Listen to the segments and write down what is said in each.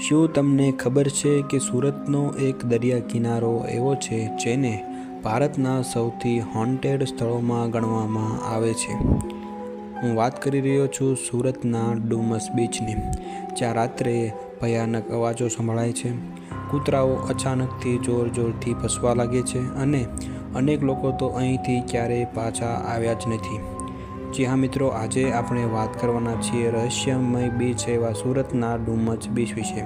શું તમને ખબર છે કે સુરતનો એક દરિયા કિનારો એવો છે જેને ભારતના સૌથી હોન્ટેડ સ્થળોમાં ગણવામાં આવે છે? હું વાત કરી રહ્યો છું સુરતના ડુમસ બીચની, જ્યાં રાત્રે ભયાનક અવાજો સંભળાય છે. કૂતરાઓ અચાનકથી જોર જોરથી ભસવા લાગે છે અને અનેક લોકો તો અહીંથી ક્યારેય પાછા આવ્યા જ નથી. જી હા મિત્રો, આજે આપણે વાત કરવાના છીએ રહસ્યમય બીચ એવા સુરતના ડુમચ બીચ વિશે.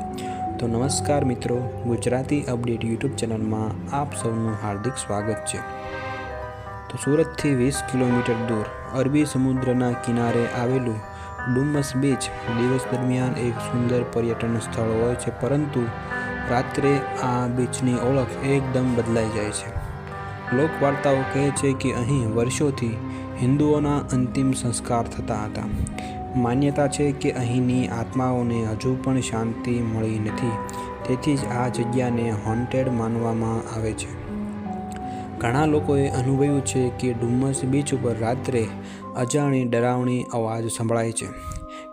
તો નમસ્કાર મિત્રો, ગુજરાતી અપડેટ યુટ્યુબ ચેનલમાં આપ સૌનું હાર્દિક સ્વાગત છે. તો સુરતથી વીસ કિલોમીટર દૂર અરબી સમુદ્રના કિનારે આવેલું ડુમસ બીચ દિવસ દરમિયાન એક સુંદર પર્યટન સ્થળ હોય છે, પરંતુ રાત્રે આ બીચની ઓળખ એકદમ બદલાઈ જાય છે. લોકવાર્તાઓ કહે છે કે અહીં વર્ષોથી હિન્દુઓના અંતિમ સંસ્કાર થતા હતા. માન્યતા છે કે અહીંની આત્માઓને હજુ પણ શાંતિ મળી નથી. તેથી જ આ જગ્યાને હોન્ટેડ માનવામાં આવે છે. ઘણા લોકોએ અનુભવ્યું છે કે ડુમ્મસ બીચ ઉપર રાત્રે અજાણી ડરાવણી અવાજ સંભળાય છે.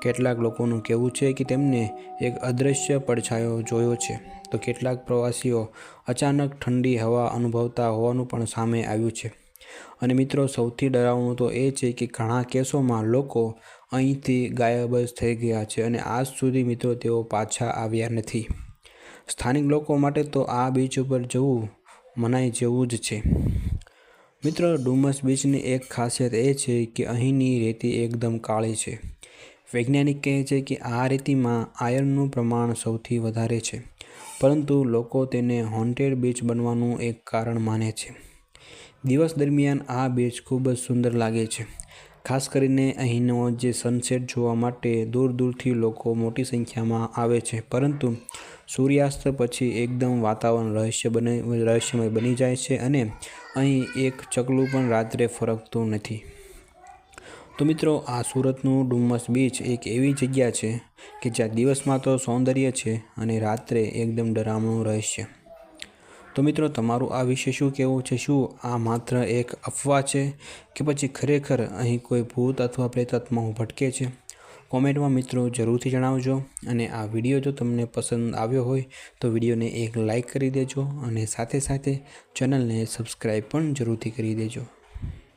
કેટલાક લોકોનું કહેવું છે કે તેમને એક અદૃશ્ય પડછાયો જોયો છે. તો કેટલાક પ્રવાસીઓ અચાનક ઠંડી હવા અનુભવતા હોવાનું પણ સામે આવ્યું છે. અને મિત્રો, સૌથી ડરાવણું તો એ છે કે ઘણા કેસોમાં લોકો અહીંથી ગાયબ જ થઈ ગયા છે અને આજ સુધી મિત્રો તેઓ પાછા આવ્યા નથી. સ્થાનિક લોકો માટે તો આ બીચ ઉપર જવું મનાય જેવું જ છે. મિત્રો, ડુમસ બીચની એક ખાસિયત એ છે કે અહીંની રેતી એકદમ કાળી છે. વૈજ્ઞાનિક કહે છે કે આ રેતીમાં આયર્નનું પ્રમાણ સૌથી વધારે છે, પરંતુ લોકો તેને હોન્ટેડ બીચ બનવાનું એક કારણ માને છે. દિવસ દરમિયાન આ બીચ ખૂબ જ સુંદર લાગે છે. ખાસ કરીને અહીંનો જે સનસેટ જોવા માટે દૂર દૂરથી લોકો મોટી સંખ્યામાં આવે છે. પરંતુ સૂર્યાસ્ત પછી એકદમ વાતાવરણ રહસ્ય બને, રહસ્યમય બની જાય છે અને અહીં એક ચકલું પણ રાત્રે ફરકતું નથી. તો મિત્રો, આ સુરતનું ડુમ્મસ બીચ એક એવી જગ્યા છે કે જ્યાં દિવસમાં તો સૌંદર્ય છે અને રાત્રે એકદમ ડરામણું રહસ્ય. તો મિત્રો, તમારું આ વિશે શું કહેવું છે? શું આ માત્ર એક અફવા છે કે પછી ખરેખર અહીં કોઈ ભૂત અથવા પ્રેતાત્માઓ ભટકે છે? કોમેન્ટમાં મિત્રો જરૂરથી જણાવજો અને આ વીડિયો જો તમને પસંદ આવ્યો હોય તો વિડીયોને એક લાઈક કરી દેજો અને સાથે સાથે ચેનલને સબસ્ક્રાઈબ પણ જરૂરથી કરી દેજો.